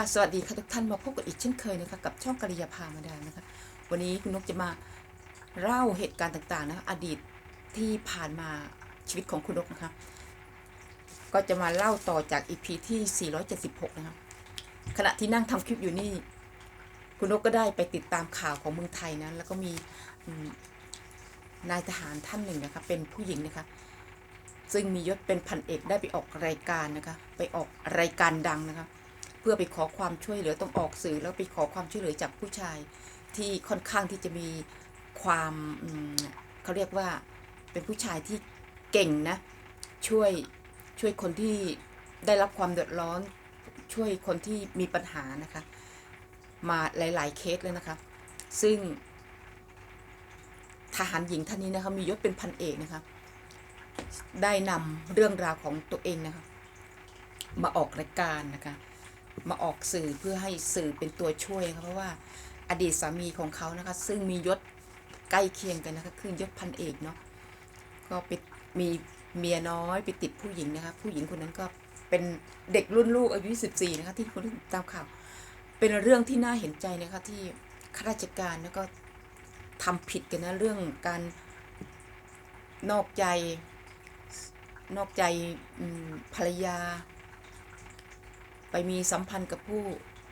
ค่ะสวัสดีค่ะทุกท่านมาพบกันอีกเช่นเคยนะคะกับช่องกริยาพามาดานะคะ วันนี้คุณนกจะมาเล่าเหตุการณ์ต่างๆนะคะอดีตที่ผ่านมาชีวิตของคุณนกนะคะ ก็จะมาเล่าต่อจากอีพีที่ 476 นะคะขณะที่นั่งทำคลิปอยู่นี่ คุณนกก็ได้ไปติดตามข่าวของเมืองไทยนะแล้วก็มีนายทหารท่านหนึ่งนะคะเป็นผู้หญิงนะคะซึ่งมียศเป็นพันเอกได้ไปออกรายการนะคะไปออกรายการดังนะคะ พื่อไปขอความช่วยเหลือต้องออกสื่อแล้วไปขอความช่วยเหลือจากผู้ชายที่ค่อนข้างที่จะมีความเขาเรียกว่าเป็นผู้ชายที่เก่งนะ ช่วยช่วยคนที่ได้รับความเดือดร้อน ช่วยคนที่มีปัญหานะคะ มาหลาย ๆ เคสเลยนะคะ ซึ่ง ทหารหญิงท่านนี้นะคะมียศเป็นพันเอกนะคะได้นำเรื่องราวของตัวเองนะคะ มาออกรายการนะคะ มาออกสื่อเพื่อให้สื่อเป็นตัวช่วยนะคะเพราะว่าอดีตสามีของเขานะคะ ซึ่งมียศใกล้เคียงกันนะคะคือยศพันเอกเนาะก็ไปมีเมียน้อยไปติดผู้หญิงนะคะ ผู้หญิงคนนั้นก็เป็นเด็กรุ่นลูกอายุ 14 นะคะ ที่คุณได้ตามข่าว เป็นเรื่องที่น่าเห็นใจนะคะที่ข้าราชการแล้วก็ทำผิดกันนะเรื่องการนอกใจนอกใจภรรยา ไปมีสัมพันธ์กับผู้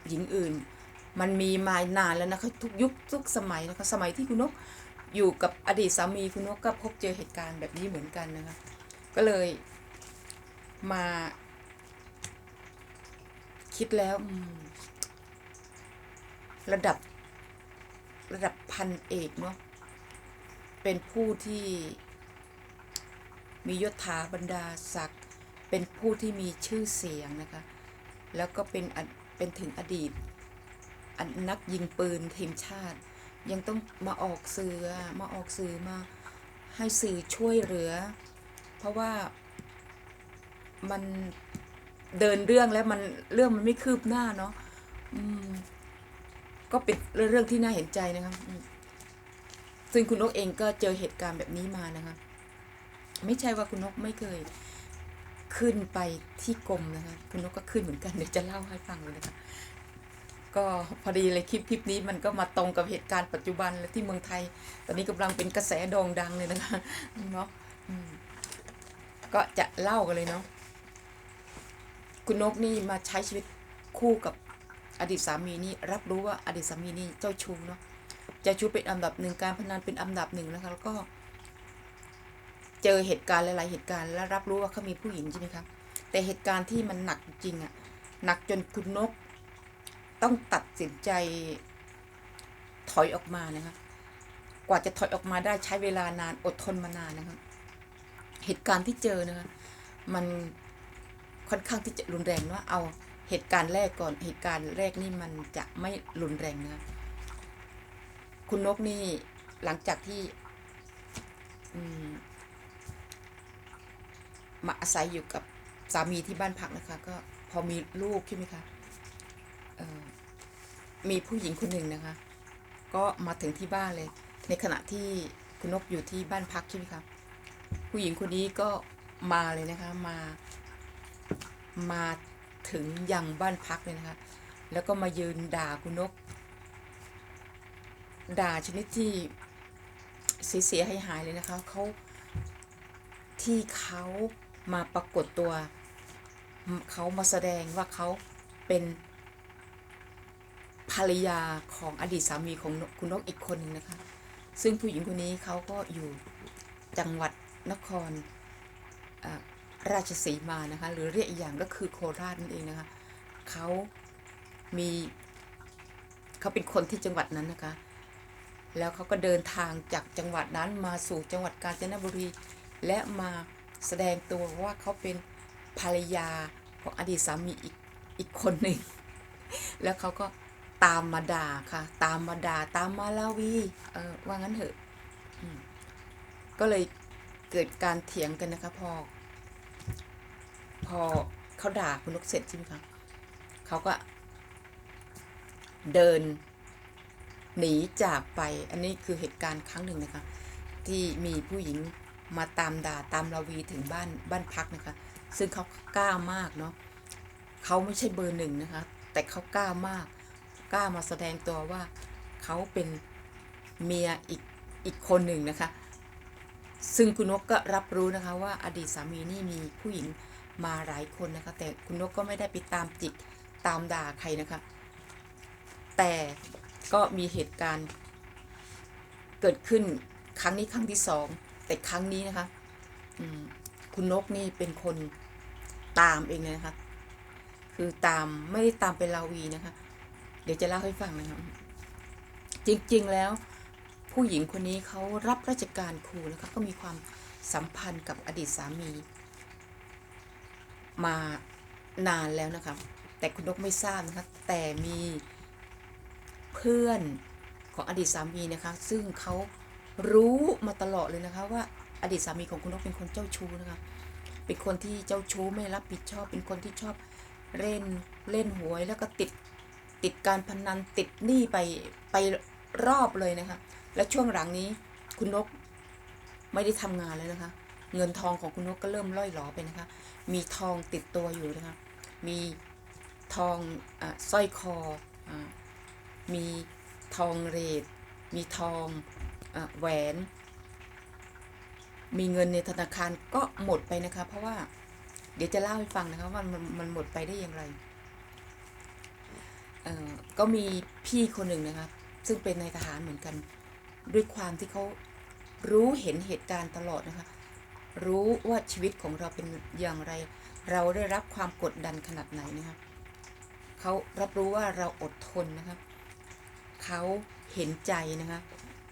หญิงอื่น มันมีมานานแล้วนะคะทุกยุคทุกสมัยนะคะสมัยที่คุณนกอยู่กับอดีตสามีคุณนกก็พบเจอเหตุการณ์แบบนี้เหมือนกันนะคะก็เลยมา คิดแล้วระดับระดับพันเอกเนาะเป็นผู้ที่มียศถาบรรดาศักดิ์เป็นผู้ที่มีชื่อเสียงนะคะ แล้วก็เป็นเป็นถึงอดีตนักยิงปืนทีมชาติ ยังต้องมาออกสื่อมาออกสื่อมาให้สื่อช่วยเหลือ เพราะว่ามันเดินเรื่องแล้วมันเรื่องมันไม่คืบหน้าเนาะอืมก็เป็นเรื่องที่น่าเห็นใจนะคะอืมซึ่งคุณนกเองก็เจอเหตุการณ์แบบนี้มานะคะ ไม่ใช่ว่าคุณนกไม่เคย ขึ้นไปที่กรมนะคะคุณนกก็ขึ้นเหมือนกันเดี๋ยวจะเล่าให้ฟังเลยนะคะก็พอดีเลยคลิปคลิปนี้มันก็มาตรงกับเหตุการณ์ปัจจุบันและที่เมืองไทย ตอนนี้กำลังเป็นกระแสโด่งดังเลยนะคะเนาะก็จะเล่ากันเลยเนาะคุณนกนี่มาใช้ชีวิตคู่กับอดีตสามีนี่รับรู้ว่าอดีตสามีนี่เจ้าชู้เนาะเจ้าชู้เป็นอันดับหนึ่งการพนันเป็นอันดับหนึ่งนะคะแล้วก็ เจอเหตุการณ์หลาย ๆ เหตุการณ์แล้วรับรู้ว่าเขามีผู้หญิงใช่ไหมครับแต่เหตุการณ์ที่มันหนักจริงอะหนักจนคุณนก ต้องตัดสินใจถอยออกมานะคะกว่าจะถอยออกมาได้ใช้เวลานานอดทนมานานนะคะเหตุการณ์ที่เจอนะคะมันค่อนข้างที่จะรุนแรงเนาเอาเหตุการณ์แรกก่อนเหตุการณ์แรกนี่มันจะไม่รุนแรงนะคะคุณนกนี่หลังจากที่ อืม มาอาศัยอยู่กับสามีที่บ้านพักนะคะ ก็พอมีลูกใช่ไหมคะมีผู้หญิงคนหนึ่งนะคะ ก็มาถึงที่บ้านเลย ในขณะที่คุณนกอยู่ที่บ้านพักใช่ไหมคะผู้หญิงคนนี้ก็มาเลยนะคะมามาถึงยังบ้านพักเลยนะคะ แล้วก็มายืนด่าคุณนก ด่าชนิดที่เสียหายหายเลยนะคะเขาที่เขา มาปรากฏตัว เขามาแสดงว่าเขาเป็นภรรยาของอดีตสามีของคุณนกอีกคนหนึ่งนะคะ ซึ่งผู้หญิงคนนี้เขาก็อยู่จังหวัดนครราชสีมานะคะหรือเรียกอีกอย่างก็คือโคราชนั่นเองนะคะเขามีเขาเป็นคนที่จังหวัดนั้นนะคะ แล้วเขาก็เดินทางจากจังหวัดนั้นมาสู่จังหวัดกาญจนบุรีและมา แสดงตัวว่าเขาเป็นภรรยาของอดีตสามีอีกอีกคนหนึ่ง แล้วเขาก็ตามมาด่าค่ะ ตามมาด่าตามมาลาวี เออว่างั้นเถอะอืมก็เลยเกิดการเถียงกันนะคะพอ พอเขาด่าคุณนกเสร็จใช่ไหมคะเขาก็ เดิน หนีจากไป อันนี้คือเหตุการณ์ครั้งหนึ่งนะคะ ที่มีผู้หญิง มาตามด่าตามลาวีถึงบ้านบ้านพักนะคะ ซึ่งเขากล้ามากเนาะเขาไม่ใช่เบอร์หนึ่งนะคะ แต่เขากล้ามากกล้ามาแสดงตัวว่าเขาเป็นเมียอีกอีกคนหนึ่งนะคะ ซึ่งคุณนกก็รับรู้นะคะว่าอดีตสามีนี่มีผู้หญิงมาหลายคนนะคะ แต่คุณนกก็ไม่ได้ไปตามจิกตามด่าใครนะคะ แต่ก็มีเหตุการณ์เกิดขึ้นครั้งนี้ครั้งที่สอง แต่ครั้งนี้นะคะคุณนกนี่เป็นคนตามเองเลยนะคะ คือตามไม่ได้ตามเป็นลาวีนะคะ เดี๋ยวจะเล่าให้ฟังนะคะจริงๆแล้ว ผู้หญิงคนนี้เขารับราชการครูนะคะก็มีความสัมพันธ์กับอดีตสามี มานานแล้วนะคะแต่คุณนกไม่ทราบนะคะ แต่มีเพื่อนของอดีตสามีนะคะ ซึ่งเขา รู้มาตลอดเลยนะคะ ว่าอดีตสามีของคุณนกเป็นคนเจ้าชู้นะคะ เป็นคนที่เจ้าชู้ไม่รับผิดชอบ เป็นคนที่ชอบเล่นเล่นหวยแล้วก็ติดติดการพนันติดหนี้ไปไปรอบเลยนะคะ และช่วงหลังนี้คุณนกไม่ได้ทำงานแล้วนะคะ เงินทองของคุณนกก็เริ่มล่อยหลอไปนะคะ มีทองติดตัวอยู่นะคะ มีทองอสร้อยคออมีทองเรทมีทอง แหวน มีเงินในธนาคารก็หมดไปนะคะ เพราะว่า เดี๋ยวจะเล่าให้ฟังนะคะว่ามันมันหมดไปได้อย่างไรก็มีพี่คนหนึ่งนะคะ ซึ่งเป็นนายทหารเหมือนกัน ด้วยความที่เขารู้เห็นเหตุการณ์ตลอดนะคะ รู้ว่าชีวิตของเราเป็นอย่างไร เราได้รับความกดดันขนาดไหนนะคะเขารับรู้ว่าเราอดทนนะคะเขาเห็นใจนะคะ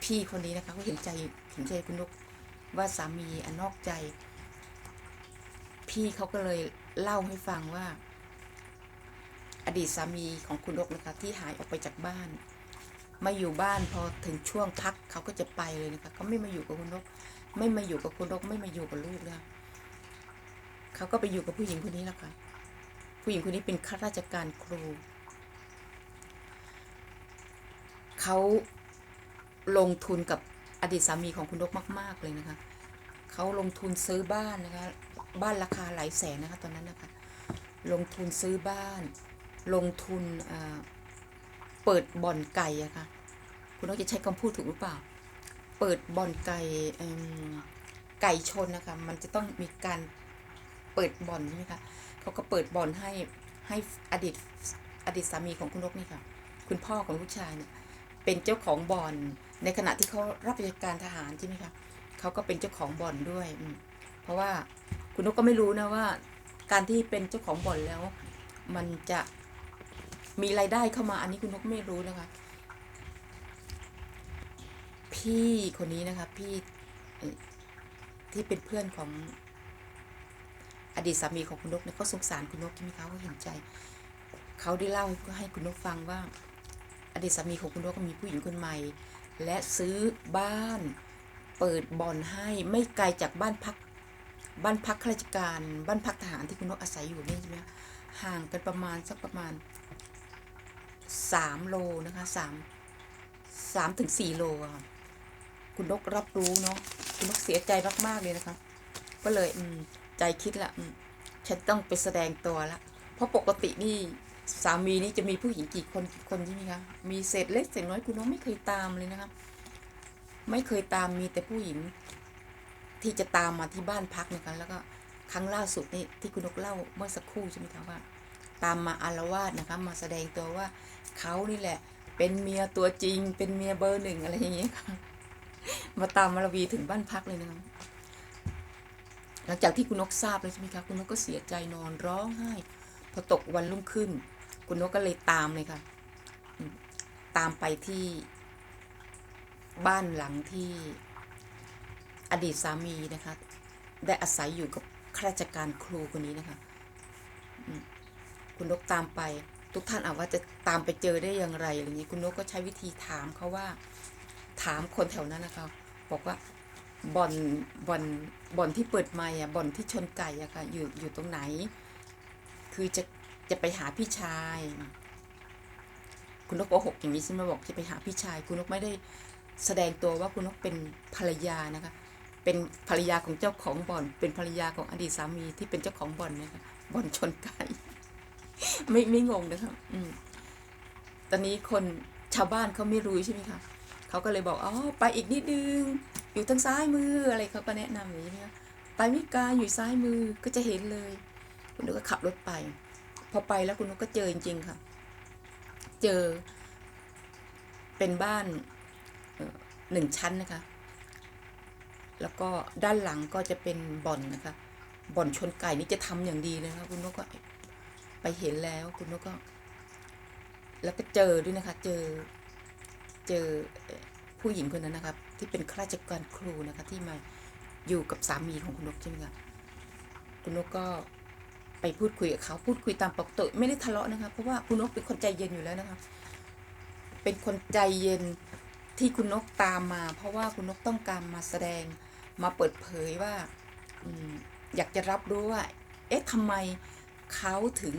พี่คนนี้นะคะเขาเห็นใจเห็นใจคุณนกว่าสามีอนอกใจ พี่เขาก็เลยเล่าให้ฟังว่า อดีตสามีของคุณนกนะคะ ที่หายออกไปจากบ้านมาอยู่บ้านพอถึงช่วงพักเขาก็จะไปเลยนะคะเขาไม่มาอยู่กับคุณนก ไม่มาอยู่กับคุณนกไม่มาอยู่กับลูกนะคะเขาก็ไปอยู่กับผู้หญิงคนนี้แล้วค่ะผู้หญิงคนนี้เป็นข้าราชการครูเขา ลงทุนกับอดีตสามีของคุณนกมาก ๆ เลยนะคะเขาลงทุนซื้อบ้านนะคะ บ้านราคาหลายแสนนะคะตอนนั้นนะคะ ลงทุนซื้อบ้าน ลงทุนเปิดบ่อนไก่อะค่ะ คุณนกจะใช้คำพูดถูกหรือเปล่า เปิดบ่อนไก่ไก่ชนนะคะ มันจะต้องมีการเปิดบ่อนใช่ไหมคะเขาก็เปิดบ่อนให้ให้อดีตอดีตสามีของคุณนกนี่ค่ะ คุณพ่อของลูกชายเนี่ยเป็นเจ้าของบ่อน ในขณะที่เขารับราชการทหารใช่ไหมคะเขาก็เป็นเจ้าของบ่อนด้วย เพราะว่าคุณนกก็ไม่รู้นะว่า การที่เป็นเจ้าของบ่อนแล้ว มันจะมีรายได้เข้ามาอันนี้คุณนกไม่รู้นะคะ พี่คนนี้นะคะ พี่ที่เป็นเพื่อนของอดีตสามีของคุณนกเนี่ยเขาสงสารคุณนกใช่ไหมคะเขาเห็นใจ เขาได้เล่าให้คุณนกฟังว่า อดีตสามีของคุณนกก็มีผู้หญิงคนใหม่ และซื้อบ้าน เปิดบ่อนให้ไม่ไกลจากบ้านพัก บ้านพักข้าราชการ บ้านพักทหารที่คุณนกอาศัยอยู่นี่ใช่ไหมห่างกันประมาณสักประมาณสามโลนะคะสามสามถึงสี่โลค่ะคุณนกรับรู้เนาะคุณนกเสียใจมากๆเลยนะคะ ก็เลยอืมใจคิดละอืมฉันต้องไปแสดงตัวละเพราะปกตินี่ สามีนี่จะมีผู้หญิงกี่คนกี่คนใช่ไหมคะ มีเศษเล็กเศษน้อยคุณน้องไม่เคยตามเลยนะคะไม่เคยตามมีแต่ผู้หญิง ที่จะตามมาที่บ้านพักนะคะแล้วก็ครั้งล่าสุดนี่ที่คุณนกเล่าเมื่อสักครู่ใช่ไหมคะว่า ตามมาอารวาสนะคะมาแสดงตัวว่าเขานี่แหละ เป็นเมียตัวจริง เป็นเมียเบอร์หนึ่งอะไรอย่างเงี้ยค่ะมาตามมาลวีถึงบ้านพักเลยนะคะหลังจากที่คุณนกทราบแล้วใช่ไหมคะคุณนกก็เสียใจนอนร้องไห้พอตกวันรุ่งขึ้น คุณนกก็เลยตามเลยค่ะ ตามไปที่บ้านหลังที่อดีตสามีนะคะ ได้อาศัยอยู่กับข้าราชการครูคนนี้นะคะคุณนกตามไป ทุกท่านอาจว่าจะตามไปเจอได้อย่างไรอะไรอย่างนี้คุณนกก็ใช้วิธีถามเขาว่า ถามคนแถวนั้นนะคะบอกว่าบ่อนบ่อนบ่อนที่เปิดไม้อะบ่อนที่ชนไก่อะค่ะอยู่อยู่ตรงไหน คือจะ จะไปหาพี่ชาย คุณนกโกหกอย่างนี้ใช่ไหมบอกจะไปหาพี่ชาย คุณนกไม่ได้แสดงตัวว่าคุณนกเป็นภรรยานะคะ เป็นภรรยาของเจ้าของบ่อน เป็นภรรยาของอดีตสามีที่เป็นเจ้าของบ่อนนะคะบ่อนชนไก่ไม่ไม่งงนะครับอืมตอนนี้คนชาวบ้านเขาไม่รู้ใช่ไหมคะเขาก็เลยบอกอ๋อไปอีกนิดนึง อยู่ทางซ้ายมืออะไรเขาก็แนะนำอย่างนี้นะไปไม่ไกลอยู่ซ้ายมือก็จะเห็นเลยคุณนกก็ขับรถไป พอไปแล้วคุณนกก็เจอจริง ๆ ค่ะ เจอเป็นบ้านหนึ่งชั้นนะคะ แล้วก็ด้านหลังก็จะเป็นบ่อนนะคะ บ่อนชนไก่นี่จะทำอย่างดีเลยนะคะ คุณนกก็ไปเห็นแล้วคุณนกก็ แล้วก็เจอด้วยนะคะ เจอเจอเอ่อผู้หญิงคนนั้นนะครับ ที่เป็นข้าราชการครูนะคะ ที่มาอยู่กับสามีของคุณนกใช่ไหมคะคุณนกก็ ไปพูดคุยกับเขาพูดคุยตามปกติไม่ได้ทะเลาะนะคะเพราะว่าคุณนกเป็นคนใจเย็นอยู่แล้วนะคะเป็นคนใจเย็นที่คุณนกตามมา เพราะว่าคุณนกต้องการมาแสดงมาเปิดเผยว่าอยากจะรับรู้ว่า เอ๊ะทำไมเขาถึง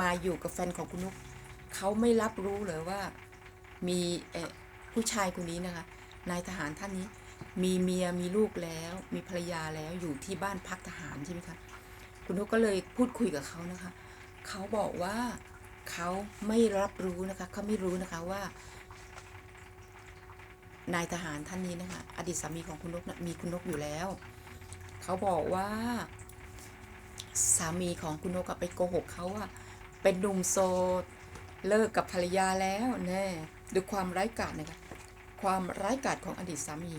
มาอยู่กับแฟนของคุณนกเขาไม่รับรู้เลยว่ามีเอ่อผู้ชายคนนี้นะคะนายทหารท่านนี้ มีเมียมีลูกแล้ว มีภรรยาแล้วอยู่ที่บ้านพักทหารใช่ไหมคะ คุณนกก็เลยพูดคุยกับเขานะคะ เขาบอกว่าเขาไม่รับรู้นะคะเขาไม่รู้นะคะว่านายทหารท่านนี้นะคะ อดีตสามีของคุณนกนะมีคุณนกอยู่แล้ว เขาบอกว่าสามีของคุณนกไปโกหกเขาว่า เป็นหนุ่มโสดเลิกกับภรรยาแล้วแน่ดูความร้ายกาจนะคะความร้ายกาจของอดีตสามี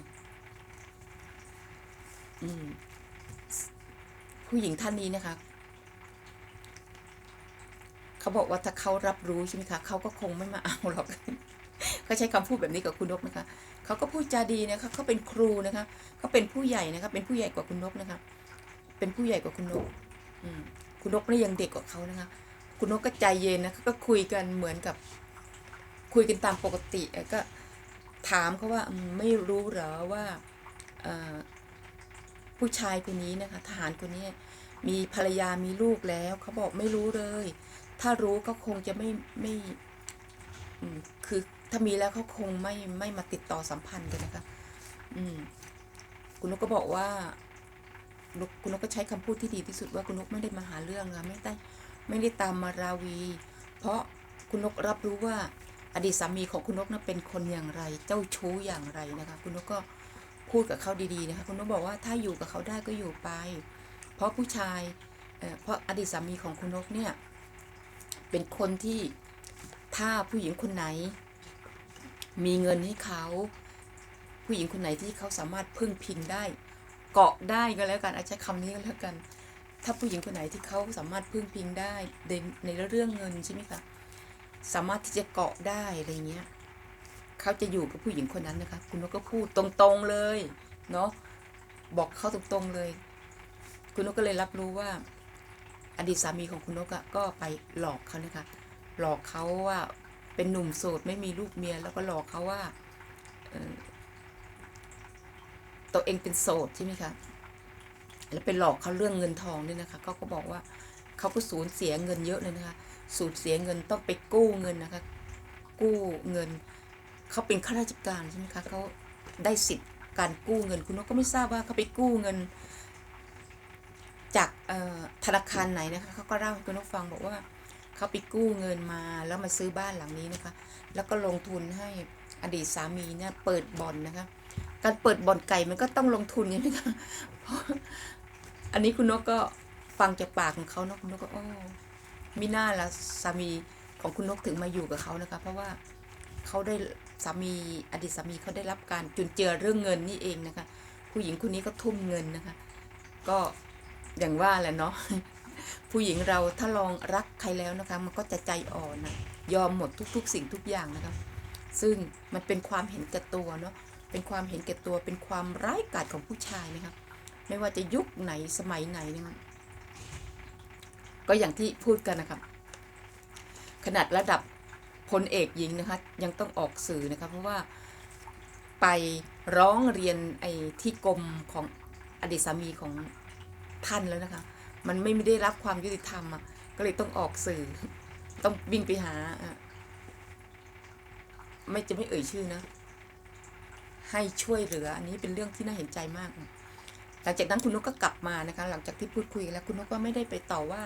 อืม ผู้หญิงท่านนี้นะคะ เขาบอกว่าถ้าเขารับรู้ใช่ไหมคะเขาก็คงไม่มาเอาหรอกเขาใช้คำพูดแบบนี้กับคุณนกนะคะ เขาก็พูดจาดีนะคะ เขาเป็นครูนะคะ เขาเป็นผู้ใหญ่นะคะ เป็นผู้ใหญ่กว่าคุณนกนะคะ เป็นผู้ใหญ่กว่าคุณนก อืคุณนกนี่ยังเด็กกว่าเขานะคะ คุณนกก็ใจเย็นนะคะก็คุยกันเหมือนกับ คุยกันตามปกติก็ถามเขาว่าไม่รู้เหรอว่า ผู้ชายคนนี้นะคะทหารคนนี้มีภรรยามีลูกแล้วเขาบอกไม่รู้เลย ถ้ารู้ก็คงจะไม่ไม่คือถ้ามีแล้วเขาคงไม่ไม่มาติดต่อสัมพันธ์กันนะคะอืมคุณนกก็บอกว่าคุณนกคุณนกก็ใช้คำพูดที่ดีที่สุดว่าคุณนกไม่ได้มาหาเรื่องนะไม่ได้ไม่ได้ตามมาราวี เพราะคุณนกรับรู้ว่าอดีตสามีของคุณนกนั้นเป็นคนอย่างไร เจ้าชู้อย่างไรนะคะ คุณนกก็ พูดกับเขาดีๆนะคะคุณนกบอกว่าถ้าอยู่กับเขาได้ก็อยู่ไป เพราะผู้ชายเพราะอดีตสามีของคุณนกเนี่ย เป็นคนที่ถ้าผู้หญิงคนไหน มีเงินให้เขา ผู้หญิงคนไหนที่เขาสามารถพึ่งพิงได้ เกาะได้ก็แล้วกันอาจจะคำนี้ก็แล้วกัน ถ้าผู้หญิงคนไหนที่เขาสามารถพึ่งพิงได้ในในเรื่องเงินใช่ไหมคะสามารถที่จะเกาะได้อะไรเงี้ย เขาจะอยู่กับผู้หญิงคนนั้นนะคะ คุณนกก็พูดตรงๆเลยเนาะบอกเขาตรงๆเลย คุณนกก็เลยรับรู้ว่า อดีตสามีของคุณนกอะก็ไปหลอกเขานะคะ หลอกเขาว่าเป็นหนุ่มโสดไม่มีลูกเมีย แล้วก็หลอกเขาว่าตัวเองเป็นโสดใช่ไหมคะแล้วไปหลอกเขาเรื่องเงินทองเนี่ยนะคะเขาก็บอกว่าเขาก็สูญเสียเงินเยอะเลยนะคะ สูญเสียเงินต้องไปกู้เงินนะคะ กู้เงิน เขาเป็นข้าราชการใช่ไหมคะเขาได้สิทธิ์การกู้เงิน คุณนกก็ไม่ทราบว่าเขาไปกู้เงิน จากธนาคารไหนนะคะเขาก็เล่าให้คุณนกฟังบอกว่าเขาไปกู้เงินมาแล้วมาซื้อบ้านหลังนี้นะคะ แล้วก็ลงทุนให้อดีตสามีเนี่ยเปิดบ่อนนะคะ การเปิดบ่อนไก่มันก็ต้องลงทุนใช่ไหมคะเพราะอันนี้คุณนกก็ฟังจากปากของเขาเนอะคุณนกก็โอ้มีหน้าละสามีของคุณนกถึงมาอยู่กับเขานะคะ เพราะว่า เขาได้สามีอดีตสามีเขาได้รับการจุนเจือเรื่องเงินนี่เองนะคะ ผู้หญิงคนนี้ก็ทุ่มเงินนะคะ ก็อย่างว่าแหละเนาะผู้หญิงเราถ้าลองรักใครแล้วนะคะ มันก็จะใจอ่อนนะยอมหมดทุก ๆ สิ่งทุกอย่างนะคะ ซึ่งมันเป็นความเห็นแก่ตัวเนาะเป็นความเห็นแก่ตัวเป็นความร้ายกาจของผู้ชายนะครับไม่ว่าจะยุคไหนสมัยไหนนะครับก็อย่างที่พูดกันนะครับขนาดระดับ พลเอกหญิงนะคะยังต้องออกสื่อนะคะเพราะว่าไปร้องเรียนไอ้ที่กรมของอดีตสามีของท่านแล้วนะคะ มันไม่ได้รับความยุติธรรมอะก็เลยต้องออกสื่อ ต้องวิ่งไปหา ไม่จะไม่เอ่ยชื่อนะ ให้ช่วยเหลือ อันนี้เป็นเรื่องที่น่าเห็นใจมาก หลังจากนั้นคุณนกก็กลับมานะคะ หลังจากที่พูดคุยแล้วคุณนกก็ไม่ได้ไปต่อว่า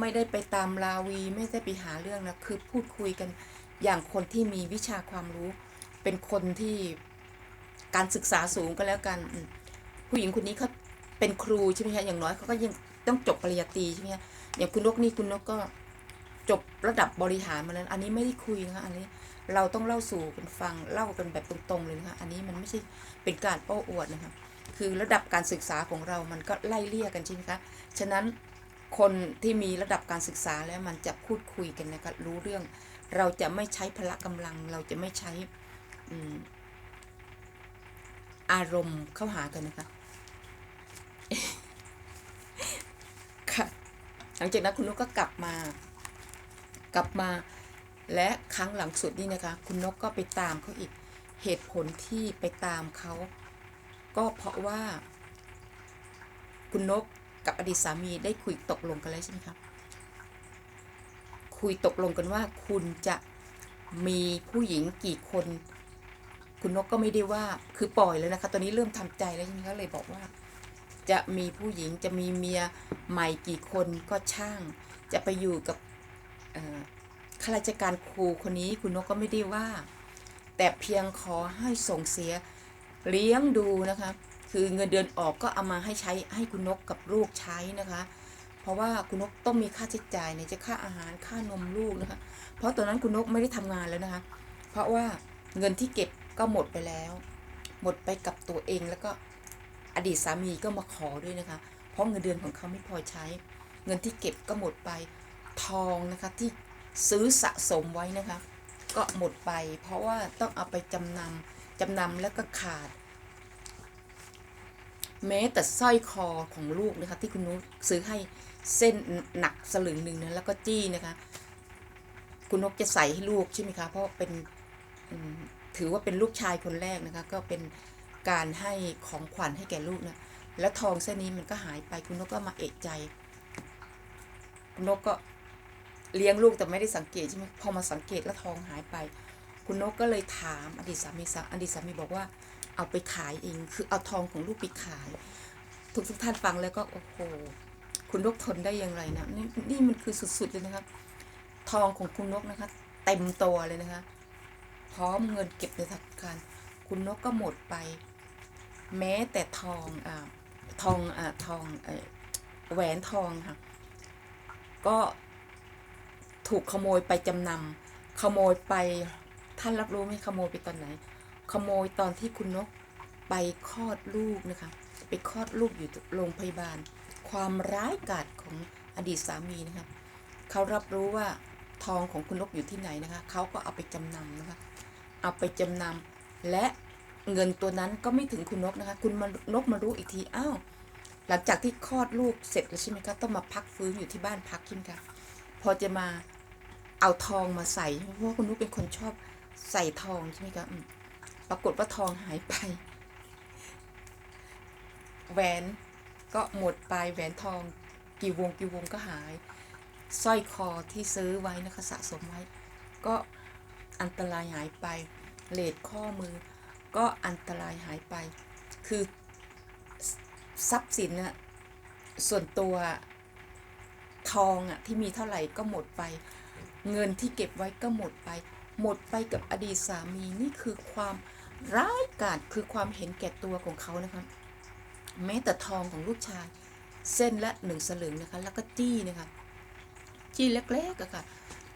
ไม่ได้ไปตามลาวีไม่ได้ไปหาเรื่องนะคือพูดคุยกันอย่างคนที่มีวิชาความรู้ เป็นคนที่การศึกษาสูงก็แล้วกันผู้หญิงคนนี้เขาเป็นครูใช่ไหมคะอย่างน้อยเขาก็ยังต้องจบปริญญาตรีใช่ไหมคะอย่างคุณนกนี่คุณนกก็จบระดับบริหารมาแล้วอันนี้ไม่ได้คุยนะคะอันนี้เราต้องเล่าสู่กันฟังเล่ากันแบบตรงๆเลยนะคะอันนี้มันไม่ใช่เป็นการโอ้อวดนะคะคือระดับการศึกษาของเรามันก็ไล่เลี่ยกันใช่ไหมคะฉะนั้น คนที่มีระดับการศึกษาแล้วมันจะพูดคุยกันนะคะรู้เรื่อง เราจะไม่ใช้พละกำลัง เราจะไม่ใช้อืมอารมณ์เข้าหากันนะคะค่ะหลังจากนั้นคุณนกก็กลับมา กลับมาและครั้งหลังสุดนี่นะคะ คุณนกก็ไปตามเขาอีกเหตุผลที่ไปตามเขาก็เพราะว่า คุณนก กับอดีตสามีได้คุยตกลงกันแล้วใช่ไหมครับคุยตกลงกันว่าคุณจะมีผู้หญิงกี่คน คุณนกก็ไม่ได้ว่าคือปล่อยแล้วนะคะ ตอนนี้เริ่มทำใจแล้วใช่ไหมคะเลยบอกว่า จะมีผู้หญิงจะมีเมียใหม่กี่คนก็ช่าง จะไปอยู่กับข้าราชการครูคนนี้คุณนกก็ไม่ได้ว่า แต่เพียงขอให้ส่งเสียเลี้ยงดูนะคะ คือเงินเดือนออกก็เอามาให้ใช้ให้คุณนกกับลูกใช้นะคะ เพราะว่าคุณนกต้องมีค่าใช้จ่ายในจะค่าอาหารค่านมลูกนะคะ เพราะตอนนั้นคุณนกไม่ได้ทำงานแล้วนะคะ เพราะว่าเงินที่เก็บก็หมดไปแล้ว หมดไปกับตัวเองแล้วก็อดีตสามีก็มาขอด้วยนะคะ เพราะเงินเดือนของเขาไม่พอใช้ เงินที่เก็บก็หมดไปทองนะคะที่ซื้อสะสมไว้นะคะ ก็หมดไป เพราะว่าต้องเอาไปจำนำจำนำแล้วก็ขาด แม้แต่สร้อยคอของลูกนะคะที่คุณนุชซื้อให้เส้นหนักสลึงหนึ่งนะแล้วก็จี้นะคะ คุณนกจะใส่ให้ลูกใช่ไหมคะเพราะเป็นถือว่าเป็นลูกชายคนแรกนะคะ ก็เป็นการให้ของขวัญให้แก่ลูกนะแล้วทองเส้นนี้มันก็หายไปคุณนกก็มาเอกใจ คุณนกก็เลี้ยงลูกแต่ไม่ได้สังเกตใช่ไหมพอมาสังเกตแล้วทองหายไป คุณนกก็เลยถามอดีตสามีซะอดีตสามีบอกว่า เอาไปขายเอง คือเอาทองของลูกไปขาย ทุกทุกท่านฟังแล้วก็โอ้โหคุณนกทนได้อย่างไรนะนี่นี่มันคือสุดๆเลยนะครับ ทองของคุณนกนะคะ เต็มตัวเลยนะคะ พร้อมเงินเก็บในธนาคารคุณนกก็หมดไป แม้แต่ทองอ่าทองอ่าทองอแหวนทองค่ะ ก็ถูกขโมยไปจำนำขโมยไปท่านรับรู้ไหมขโมยไปตอนไหน ขโมยตอนที่คุณนกไปคลอดลูกนะคะ ไปคลอดลูกอยู่โรงพยาบาล ความร้ายกาจของอดีตสามีนะคะเขารับรู้ว่าทองของคุณนกอยู่ที่ไหนนะคะเขาก็เอาไปจำนำนะคะ เอาไปจำนำและเงินตัวนั้นก็ไม่ถึงคุณนกนะคะ คุณมนกมารู้อีกทีอ้าวหลังจากที่คลอดลูกเสร็จแล้วใช่ไหมคะต้องมาพักฟื้นอยู่ที่บ้านพักใช่ไหมคะพอจะมาเอาทองมาใส่เพราะว่าคุณนุกเป็นคนชอบใส่ทองใช่ไหมคะอืม ปรากฏว่าทองหายไป แหวนก็หมดไปแหวนทองกี่วงกี่วงก็หายสร้อยคอที่ซื้อไว้นะคะสะสมไว้ ก็อันตรายหายไปเลดข้อมือ ก็อันตรายหายไป คือทรัพย์สินน่ะส่วนตัวทองอะที่มีเท่าไหร่ก็หมดไป เงินที่เก็บไว้ก็หมดไป หมดไปกับอดีตสามีนี่คือความ ร้ายกาจคือความเห็นแก่ตัวของเขานะคะแม้แต่ทองของลูกชาย เส้นละหนึ่งสลึงนะคะ แล้วก็จี้นะคะ จี้เล็กๆอะค่ะ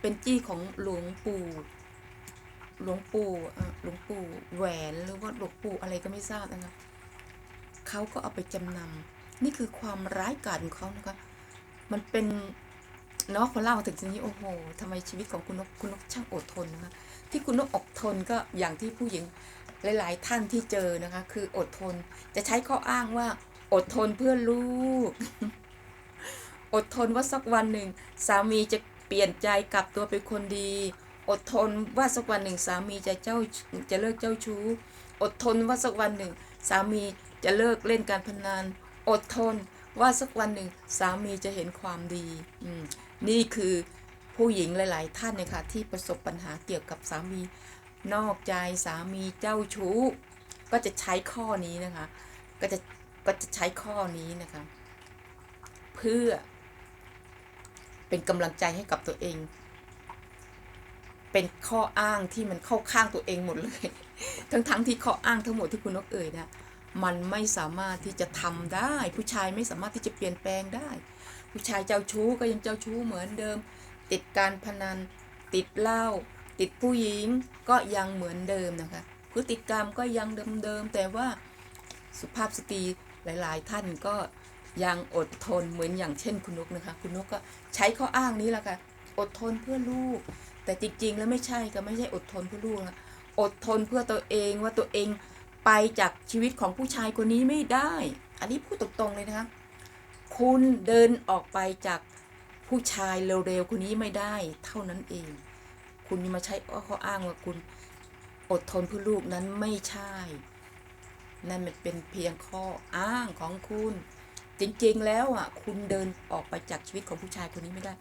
เป็นจี้ของหลวงปู่หลวงปู่อะหลวงปู่แหวนหรือว่าหลวงปู่อะไรก็ไม่ทราบนะคะเขาก็เอาไปจำนำนี่คือความร้ายกาจของเขานะคะ มันเป็น เนาะพอเล่าถึงทีนี้โอ้โหทำไมชีวิตของคุณนกคุณนกช่างอดทนนะคะที่คุณนกอดทนก็อย่างที่ผู้หญิงหลาย ๆ ท่านที่เจอนะคะ คืออดทนจะใช้ข้ออ้างว่า อดทนเพื่อลูก อดทนว่าสักวันหนึ่ง สามีจะเปลี่ยนใจกลับตัวเป็นคนดี อดทนว่าสักวันหนึ่ง สามีจะเจ้าจะเลิกเจ้าชู้ อดทนว่าสักวันหนึ่ง สามีจะเลิกเล่นการพนันอดทนว่าสักวันหนึ่ง สามีจะเห็นความดี อืม นี่คือผู้หญิงหลาย ๆ ท่านเนี่ยค่ะที่ประสบปัญหาเกี่ยวกับสามีนอกใจสามีเจ้าชู้ ก็จะใช้ข้อนี้นะคะ ก็จะก็จะใช้ข้อนี้นะคะ เพื่อเป็นกำลังใจให้กับตัวเอง เป็นข้ออ้างที่มันเข้าข้างตัวเองหมดเลย ทั้งๆที่ข้ออ้างทั้งหมดที่คุณนกเอ่ยนะมันไม่สามารถที่จะทำได้ ผู้ชายไม่สามารถที่จะเปลี่ยนแปลงได้ ผู้ชายเจ้าชู้ก็ยังเจ้าชู้เหมือนเดิม ติดการพนัน ติดเหล้าติดผู้หญิงก็ยังเหมือนเดิมนะคะ พฤติกรรมก็ยังเดิมๆแต่ว่าสุภาพสตรีหลาย ๆ ท่านก็ยังอดทนเหมือนอย่างเช่นคุณนกนะคะ คุณนกก็ใช้ข้ออ้างนี้แหละค่ะอดทนเพื่อลูก แต่จริง ๆ แล้วไม่ใช่ก็ไม่ใช่อดทนเพื่อลูกนะอดทนเพื่อตัวเองว่าตัวเองไปจากชีวิตของผู้ชายคนนี้ไม่ได้ อันนี้พูดตรงๆเลยนะคะ คุณเดินออกไปจากผู้ชายเร็วๆคนนี้ไม่ได้ เท่านั้นเอง คุณมาใช้ข้ออ้างว่าคุณอดทนเพื่อลูกนั้นไม่ใช่ นั่นมันเป็นเพียงข้ออ้างของคุณ จริงๆแล้วอะ คุณเดินออกไปจากชีวิตของผู้ชายคนนี้ไม่ได้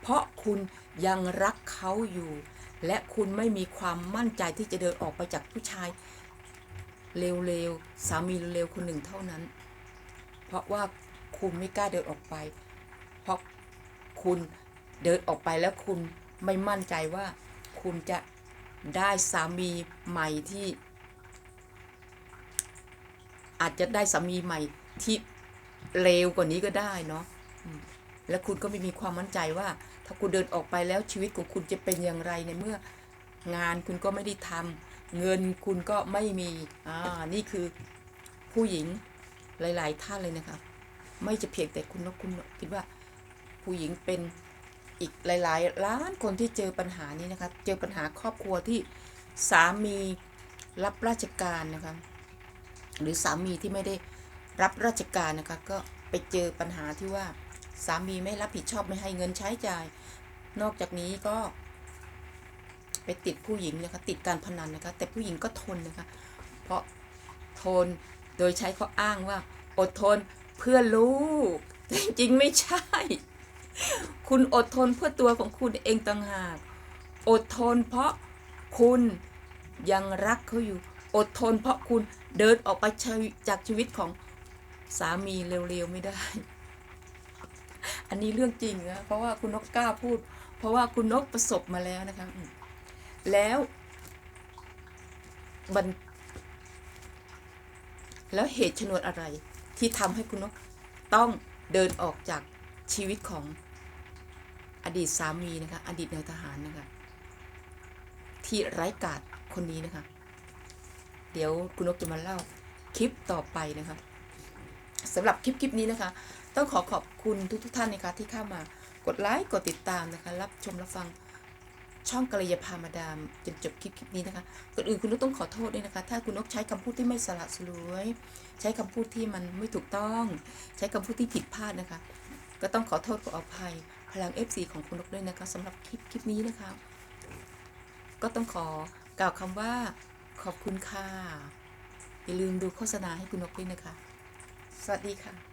เพราะคุณยังรักเขาอยู่ และคุณไม่มีความมั่นใจที่จะเดินออกไปจากผู้ชาย เร็วๆสามีเร็วๆคนหนึ่งเท่านั้น เพราะว่า คุณไม่กล้าเดินออกไป เพราะคุณเดินออกไปแล้วคุณไม่มั่นใจว่าคุณจะได้สามีใหม่ที่ อาจจะได้สามีใหม่ที่เร็วกว่านี้ก็ได้เนาะและคุณก็ไม่มีความมั่นใจว่า ถ้าคุณเดินออกไปแล้วชีวิตของคุณจะเป็นอย่างไรในเมื่องานคุณก็ไม่ได้ทำเงินคุณก็ไม่มีอ่านี่คือผู้หญิงหลาย ๆ ท่านเลยนะคะ ไม่จะเพียงแต่คุณนกคุณคิดว่าผู้หญิงเป็นอีกหลาย ๆ ล้านคนที่เจอปัญหานี้นะคะ เจอปัญหาครอบครัวที่สามีรับราชการนะคะ หรือสามีที่ไม่ได้รับราชการนะคะ ก็ไปเจอปัญหาที่ว่าสามีไม่รับผิดชอบไม่ให้เงินใช้จ่าย นอกจากนี้ก็ไปติดผู้หญิงนะคะติดการพนันนะคะ แต่ผู้หญิงก็ทนนะคะ เพราะทนโดยใช้ข้ออ้างว่าอดทน เพื่อลูก จริงๆไม่ใช่ คุณอดทนเพื่อตัวของคุณเองต่างหาก อดทนเพราะคุณยังรักเขาอยู่ อดทนเพราะคุณเดินออกไปจากชีวิตของสามีเร็วๆไม่ได้ อันนี้เรื่องจริงนะ เพราะว่าคุณนกกล้าพูด เพราะว่าคุณนกประสบมาแล้วนะคะ แล้วมันแล้วเหตุชนวนอะไร ที่ทำให้คุณนกต้องเดินออกจากชีวิตของอดีตสามีนะคะ อดีตนายทหารนะคะที่ไร้กาดคนนี้นะคะ เดี๋ยวคุณนกจะมาเล่าคลิปต่อไปนะคะสำหรับคลิปคลิปนี้นะคะ ต้องขอขอบคุณทุกทท่านนะคะที่เข้ามากดไลค์กดติดตามนะคะ รับชมรับฟัง ช่องกัลยาพามาดามจนจบคลิปคลิปนี้นะคะก่อนอื่นคุณนกต้องขอโทษด้วยนะคะ ถ้าคุณนกใช้คำพูดที่ไม่สละสลวย ใช้คำพูดที่มันไม่ถูกต้อง ใช้คำพูดที่ผิดพลาดนะคะ ก็ต้องขอโทษขออภัย พลัง FC ของคุณนกด้วยนะคะสำหรับคลิปคลิปนี้นะคะ ก็ต้องขอกล่าวคำว่าขอบคุณค่ะอย่าลืมดูโฆษณาให้คุณนกด้วยนะคะ สวัสดีค่ะ